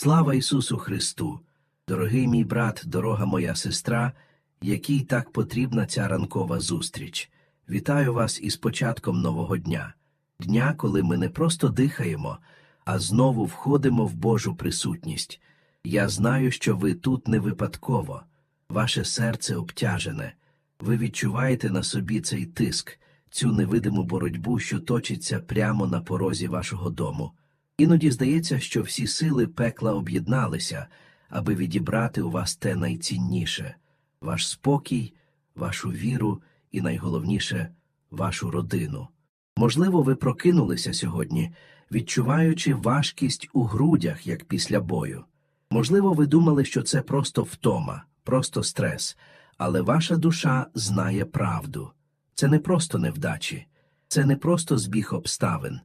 Слава Ісусу Христу! Дорогий мій брат, дорога моя сестра, якій так потрібна ця ранкова зустріч. Вітаю вас із початком нового дня, дня, коли ми не просто дихаємо, а знову входимо в Божу присутність. Я знаю, що ви тут не випадково, ваше серце обтяжене, ви відчуваєте на собі цей тиск, цю невидиму боротьбу, що точиться прямо на порозі вашого дому. Іноді здається, що всі сили пекла об'єдналися, аби відібрати у вас те найцінніше ваш спокій, вашу віру і, найголовніше, вашу родину. Можливо, ви прокинулися сьогодні, відчуваючи важкість у грудях, як після бою. Можливо, ви думали, що це просто втома, просто стрес, але ваша душа знає правду. Це не просто невдачі, це не просто збіг обставин,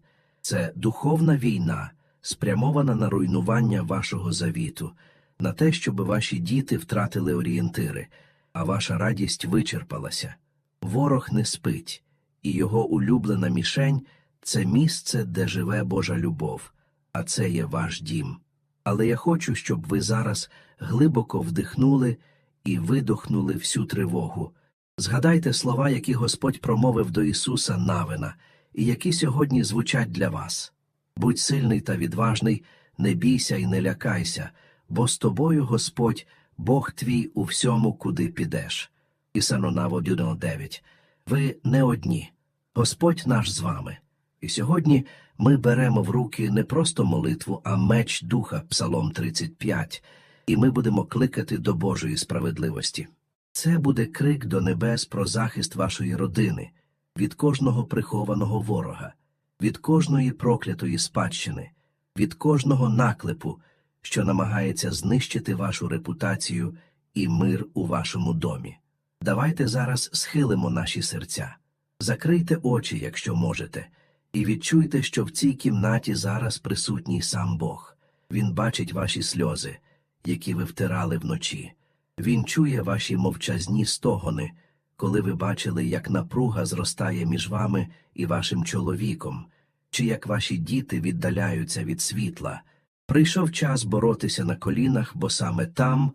це духовна війна, спрямована на руйнування вашого завіту, на те, щоб ваші діти втратили орієнтири, а ваша радість вичерпалася. Ворог не спить, і його улюблена мішень це місце, де живе Божа любов, а це є ваш дім. Але я хочу, щоб ви зараз глибоко вдихнули і видохнули всю тривогу. Згадайте слова, які Господь промовив до Ісуса Навина, і які сьогодні звучать для вас. Будь сильний та відважний, не бійся і не лякайся, бо з тобою Господь, Бог твій у всьому, куди підеш. Ісанонав 1.9. Ви не одні. Господь наш з вами. І сьогодні ми беремо в руки не просто молитву, а меч Духа, Псалом 35, і ми будемо кликати до Божої справедливості. Це буде крик до небес про захист вашої родини, від кожного прихованого ворога, від кожної проклятої спадщини, від кожного наклепу, що намагається знищити вашу репутацію і мир у вашому домі. Давайте зараз схилимо наші серця, закрийте очі, якщо можете, і відчуйте, що в цій кімнаті зараз присутній сам Бог. Він бачить ваші сльози, які ви втирали вночі. Він чує ваші мовчазні стогони, коли ви бачили, як напруга зростає між вами і вашим чоловіком, чи як ваші діти віддаляються від світла. Прийшов час боротися на колінах, бо саме там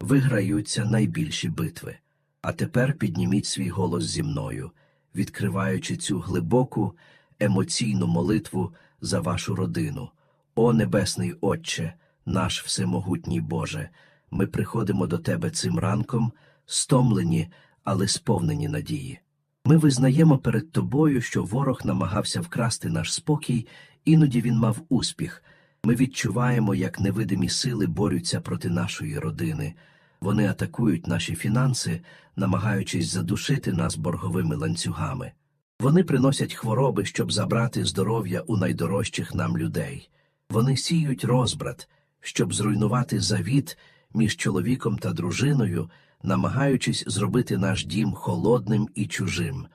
виграються найбільші битви. А тепер підніміть свій голос зі мною, відкриваючи цю глибоку емоційну молитву за вашу родину. О Небесний Отче, наш всемогутній Боже, ми приходимо до Тебе цим ранком, стомлені, але сповнені надії. Ми визнаємо перед Тобою, що ворог намагався вкрасти наш спокій, іноді він мав успіх. Ми відчуваємо, як невидимі сили борються проти нашої родини. Вони атакують наші фінанси, намагаючись задушити нас борговими ланцюгами. Вони приносять хвороби, щоб забрати здоров'я у найдорожчих нам людей. Вони сіють розбрат, щоб зруйнувати завіт між чоловіком та дружиною, намагаючись зробити наш дім холодним і чужим.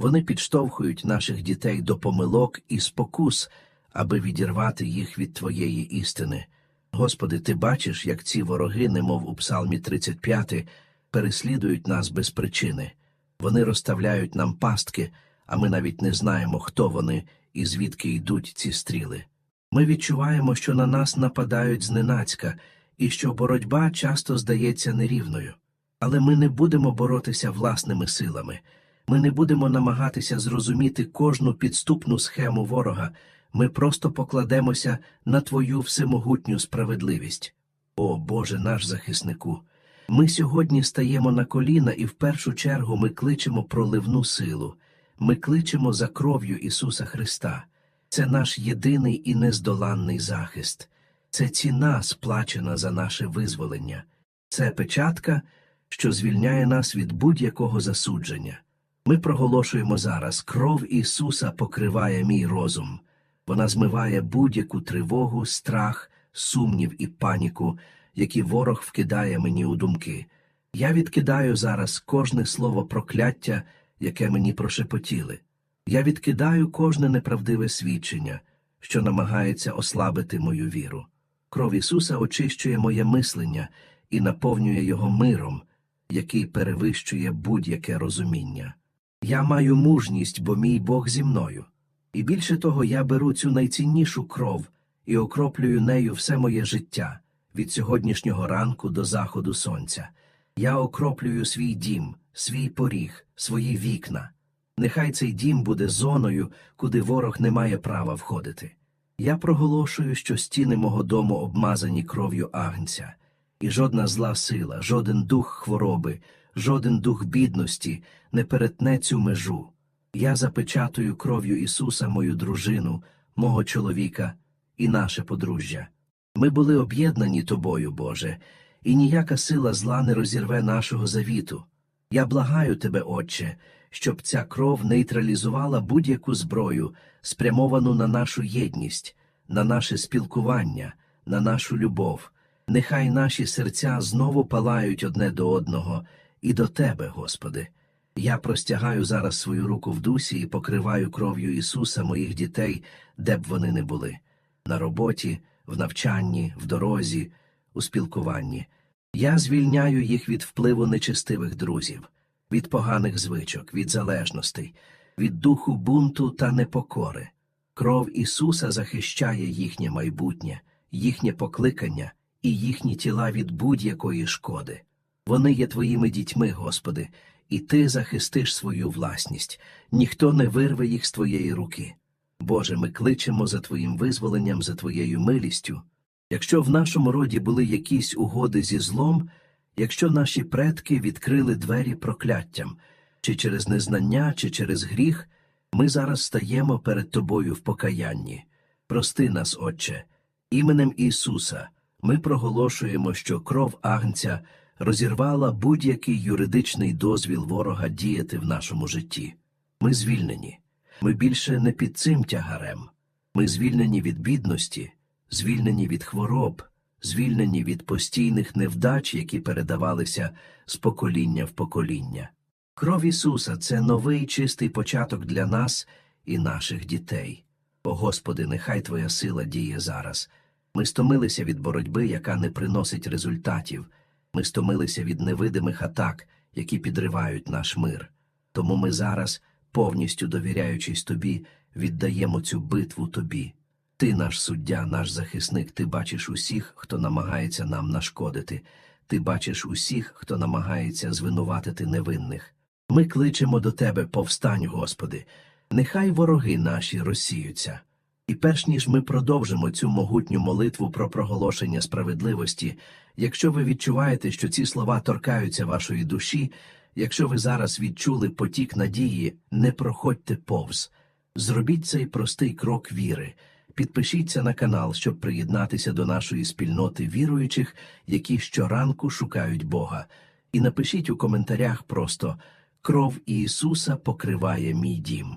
Вони підштовхують наших дітей до помилок і спокус, аби відірвати їх від Твоєї істини. Господи, Ти бачиш, як ці вороги, немов у Псалмі 35, переслідують нас без причини. Вони розставляють нам пастки, а ми навіть не знаємо, хто вони і звідки йдуть ці стріли. Ми відчуваємо, що на нас нападають зненацька, і що боротьба часто здається нерівною. Але ми не будемо боротися власними силами, ми не будемо намагатися зрозуміти кожну підступну схему ворога, ми просто покладемося на Твою всемогутню справедливість. О Боже наш захиснику! Ми сьогодні стаємо на коліна, і в першу чергу ми кличемо про ливну силу, ми кличемо за кров'ю Ісуса Христа. Це наш єдиний і нездоланний захист, це ціна, сплачена за наше визволення, це печатка, що звільняє нас від будь-якого засудження. Ми проголошуємо зараз кров Ісуса покриває мій розум. Вона змиває будь-яку тривогу, страх, сумнів і паніку, які ворог вкидає мені у думки. Я відкидаю зараз кожне слово прокляття, яке мені прошепотіли. Я відкидаю кожне неправдиве свідчення, що намагається ослабити мою віру. Кров Ісуса очищує моє мислення і наповнює його миром, який перевищує будь-яке розуміння. Я маю мужність, бо мій Бог зі мною. І більше того, я беру цю найціннішу кров і окроплюю нею все моє життя, від сьогоднішнього ранку до заходу сонця. Я окроплюю свій дім, свій поріг, свої вікна. Нехай цей дім буде зоною, куди ворог не має права входити. Я проголошую, що стіни мого дому обмазані кров'ю агнця, і жодна зла сила, жоден дух хвороби, жоден дух бідності не перетне цю межу. Я запечатую кров'ю Ісуса мою дружину, мого чоловіка і наше подружжя. Ми були об'єднані тобою, Боже, і ніяка сила зла не розірве нашого завіту. Я благаю тебе, Отче, щоб ця кров нейтралізувала будь-яку зброю, спрямовану на нашу єдність, на наше спілкування, на нашу любов. Нехай наші серця знову палають одне до одного і до Тебе, Господи. Я простягаю зараз свою руку в дусі і покриваю кров'ю Ісуса моїх дітей, де б вони не були на роботі, в навчанні, в дорозі, у спілкуванні. Я звільняю їх від впливу нечестивих друзів, від поганих звичок, від залежностей, від духу бунту та непокори. Кров Ісуса захищає їхнє майбутнє, їхнє покликання і їхні тіла від будь-якої шкоди. Вони є твоїми дітьми, Господи, і Ти захистиш свою власність, ніхто не вирве їх з Твоєї руки. Боже, ми кличемо за Твоїм визволенням, за Твоєю милістю. Якщо в нашому роді були якісь угоди зі злом, якщо наші предки відкрили двері прокляттям, чи через незнання, чи через гріх, ми зараз стаємо перед Тобою в покаянні. Прости нас, Отче, іменем Ісуса ми проголошуємо, що кров Агнця розірвала будь-який юридичний дозвіл ворога діяти в нашому житті. Ми звільнені. Ми більше не під цим тягарем. Ми звільнені від бідності, звільнені від хвороб, звільнені від постійних невдач, які передавалися з покоління в покоління. Кров Ісуса це новий чистий початок для нас і наших дітей. О Господи, нехай Твоя сила діє зараз. Ми стомилися від боротьби, яка не приносить результатів. Ми стомилися від невидимих атак, які підривають наш мир. Тому ми зараз, повністю довіряючись тобі, віддаємо цю битву тобі. Ти наш суддя, наш захисник, ти бачиш усіх, хто намагається нам нашкодити, ти бачиш усіх, хто намагається звинуватити невинних. Ми кличемо до тебе повстань, Господи, нехай вороги наші розсіються. І перш ніж ми продовжимо цю могутню молитву про проголошення справедливості, якщо ви відчуваєте, що ці слова торкаються вашої душі, якщо ви зараз відчули потік надії, не проходьте повз. Зробіть цей простий крок віри. Підпишіться на канал, щоб приєднатися до нашої спільноти віруючих, які щоранку шукають Бога. І напишіть у коментарях просто Кров Ісуса покриває мій дім.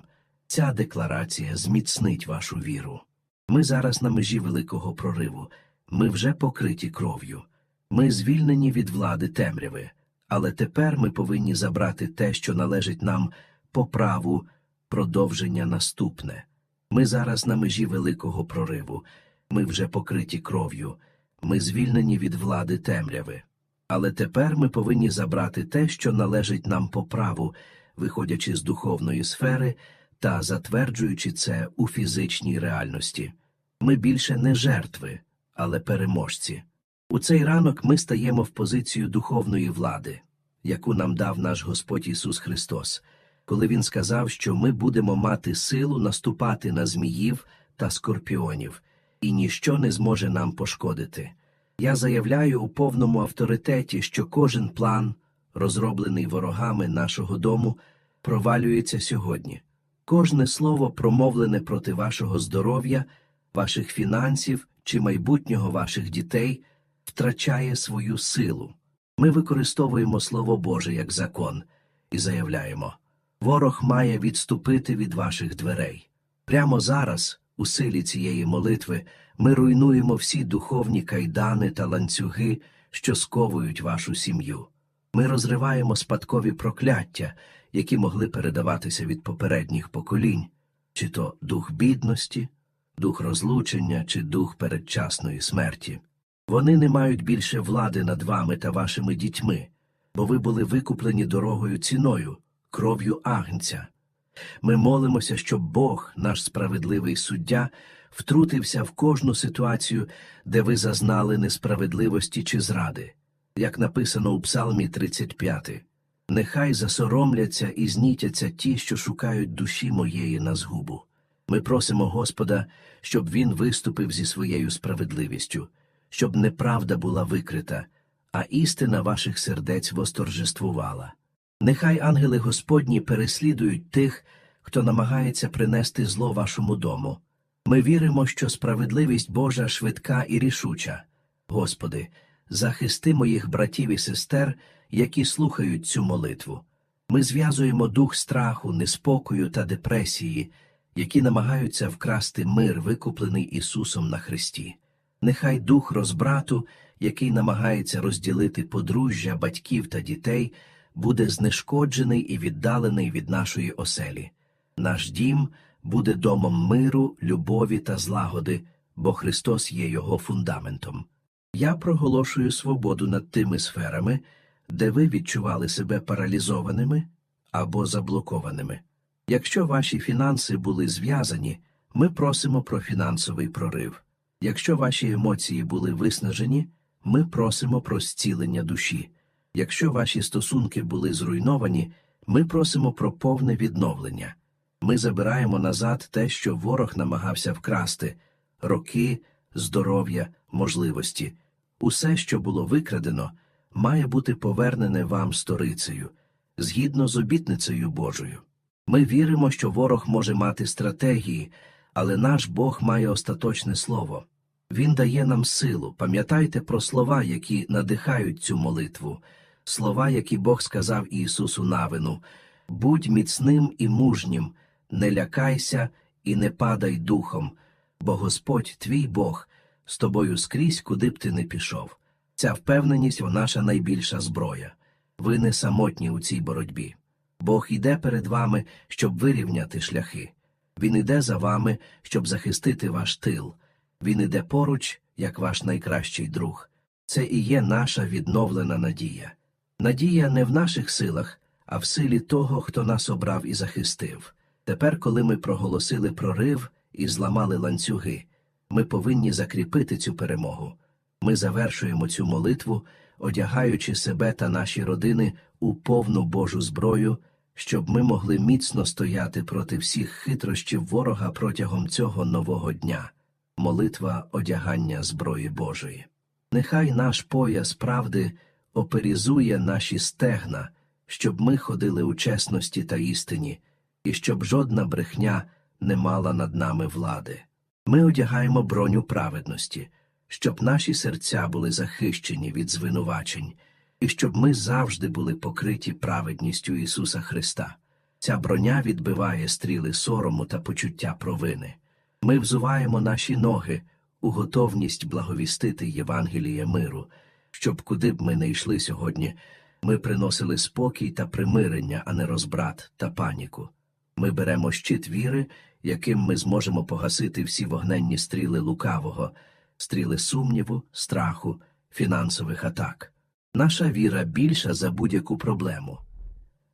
Ця декларація зміцнить вашу віру. Ми зараз на межі великого прориву. Ми вже покриті кров'ю. Ми звільнені від влади темряви. Але тепер ми повинні забрати те, що належить нам по праву продовження наступне. Ми зараз на межі великого прориву. Ми вже покриті кров'ю. Ми звільнені від влади темряви. Але тепер ми повинні забрати те, що належить нам по праву, виходячи з духовної сфери та затверджуючи це у фізичній реальності. Ми більше не жертви, але переможці. У цей ранок ми стаємо в позицію духовної влади, яку нам дав наш Господь Ісус Христос, коли Він сказав, що ми будемо мати силу наступати на зміїв та скорпіонів, і ніщо не зможе нам пошкодити. Я заявляю у повному авторитеті, що кожен план, розроблений ворогами нашого дому, провалюється сьогодні. Кожне слово, промовлене проти вашого здоров'я, ваших фінансів чи майбутнього ваших дітей, втрачає свою силу. Ми використовуємо Слово Боже як закон і заявляємо ворог має відступити від ваших дверей. Прямо зараз, у силі цієї молитви, ми руйнуємо всі духовні кайдани та ланцюги, що сковують вашу сім'ю. Ми розриваємо спадкові прокляття, які могли передаватися від попередніх поколінь, чи то дух бідності, дух розлучення, чи дух передчасної смерті. Вони не мають більше влади над вами та вашими дітьми, бо ви були викуплені дорогою ціною, кров'ю агнця. Ми молимося, щоб Бог, наш справедливий суддя, втрутився в кожну ситуацію, де ви зазнали несправедливості чи зради, як написано у Псалмі 35. Нехай засоромляться і знітяться ті, що шукають душі моєї на згубу. Ми просимо Господа, щоб Він виступив зі своєю справедливістю, щоб неправда була викрита, а істина ваших сердець восторжествувала. Нехай ангели Господні переслідують тих, хто намагається принести зло вашому дому. Ми віримо, що справедливість Божа швидка і рішуча. Господи, захисти моїх братів і сестер, які слухають цю молитву. Ми зв'язуємо дух страху, неспокою та депресії, які намагаються вкрасти мир, викуплений Ісусом на Христі. Нехай дух розбрату, який намагається розділити подружжя, батьків та дітей, буде знешкоджений і віддалений від нашої оселі. Наш дім буде домом миру, любові та злагоди, бо Христос є його фундаментом. Я проголошую свободу над тими сферами, де ви відчували себе паралізованими або заблокованими. Якщо ваші фінанси були зв'язані, ми просимо про фінансовий прорив. Якщо ваші емоції були виснажені, ми просимо про зцілення душі. Якщо ваші стосунки були зруйновані, ми просимо про повне відновлення. Ми забираємо назад те, що ворог намагався вкрасти роки, здоров'я, можливості. Усе, що було викрадено, має бути повернене вам сторицею, згідно з обітницею Божою. Ми віримо, що ворог може мати стратегії, але наш Бог має остаточне слово. Він дає нам силу. Пам'ятайте про слова, які надихають цю молитву, слова, які Бог сказав Ісусу Навину будь міцним і мужнім, не лякайся і не падай духом, бо Господь твій Бог з тобою скрізь, куди б ти не пішов. Ця впевненість наша найбільша зброя. Ви не самотні у цій боротьбі. Бог іде перед вами, щоб вирівняти шляхи. Він іде за вами, щоб захистити ваш тил. Він іде поруч, як ваш найкращий друг. Це і є наша відновлена надія. Надія не в наших силах, а в силі того, хто нас обрав і захистив. Тепер, коли ми проголосили прорив і зламали ланцюги, ми повинні закріпити цю перемогу. Ми завершуємо цю молитву, одягаючи себе та наші родини у повну Божу зброю, щоб ми могли міцно стояти проти всіх хитрощів ворога протягом цього нового дня. Молитва одягання зброї Божої. Нехай наш пояс правди оперізує наші стегна, щоб ми ходили у чесності та істині, і щоб жодна брехня не мала над нами влади. Ми одягаємо броню праведності, щоб наші серця були захищені від звинувачень, і щоб ми завжди були покриті праведністю Ісуса Христа. Ця броня відбиває стріли сорому та почуття провини. Ми взуваємо наші ноги у готовність благовістити Євангеліє миру, щоб куди б ми не йшли сьогодні, ми приносили спокій та примирення, а не розбрат та паніку. Ми беремо щит віри, яким ми зможемо погасити всі вогненні стріли лукавого, стріли сумніву, страху, фінансових атак. Наша віра більша за будь-яку проблему.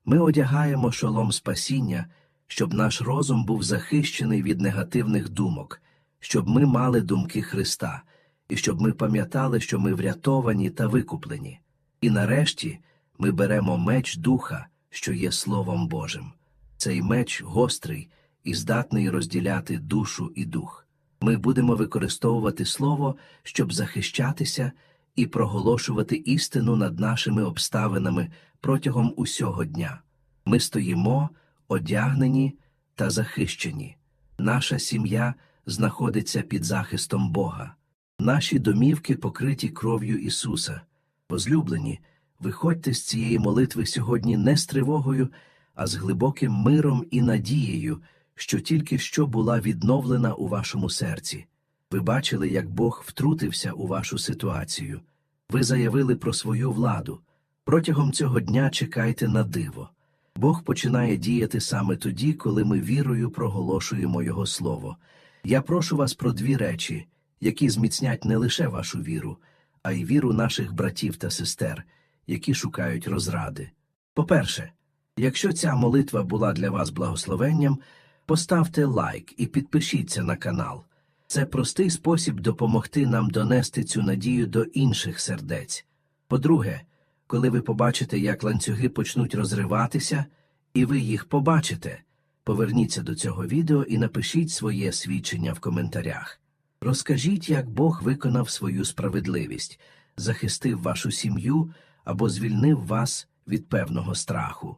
Ми одягаємо шолом спасіння, щоб наш розум був захищений від негативних думок, щоб ми мали думки Христа, і щоб ми пам'ятали, що ми врятовані та викуплені. І нарешті ми беремо меч Духа, що є Словом Божим. Цей меч гострий і здатний розділяти душу і дух. Ми будемо використовувати Слово, щоб захищатися і проголошувати істину над нашими обставинами протягом усього дня. Ми стоїмо, одягнені та захищені. Наша сім'я знаходиться під захистом Бога. Наші домівки покриті кров'ю Ісуса. Возлюблені, виходьте з цієї молитви сьогодні не з тривогою, а з глибоким миром і надією, що тільки що була відновлена у вашому серці. Ви бачили, як Бог втрутився у вашу ситуацію. Ви заявили про свою владу. Протягом цього дня чекайте на диво. Бог починає діяти саме тоді, коли ми вірою проголошуємо Його Слово. Я прошу вас про дві речі, які зміцнять не лише вашу віру, а й віру наших братів та сестер, які шукають розради. По-перше, якщо ця молитва була для вас благословенням, поставте лайк і підпишіться на канал. Це простий спосіб допомогти нам донести цю надію до інших сердець. По-друге, коли ви побачите, як ланцюги почнуть розриватися, і ви їх побачите, поверніться до цього відео і напишіть своє свідчення в коментарях. Розкажіть, як Бог виконав свою справедливість, захистив вашу сім'ю або звільнив вас від певного страху.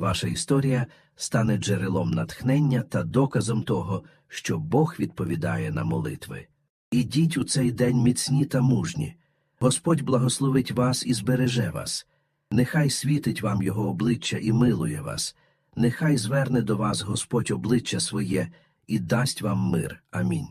Ваша історія стане джерелом натхнення та доказом того, що Бог відповідає на молитви. Ідіть у цей день міцні та мужні. Господь благословить вас і збереже вас. Нехай світить вам Його обличчя і милує вас. Нехай зверне до вас Господь обличчя своє і дасть вам мир. Амінь.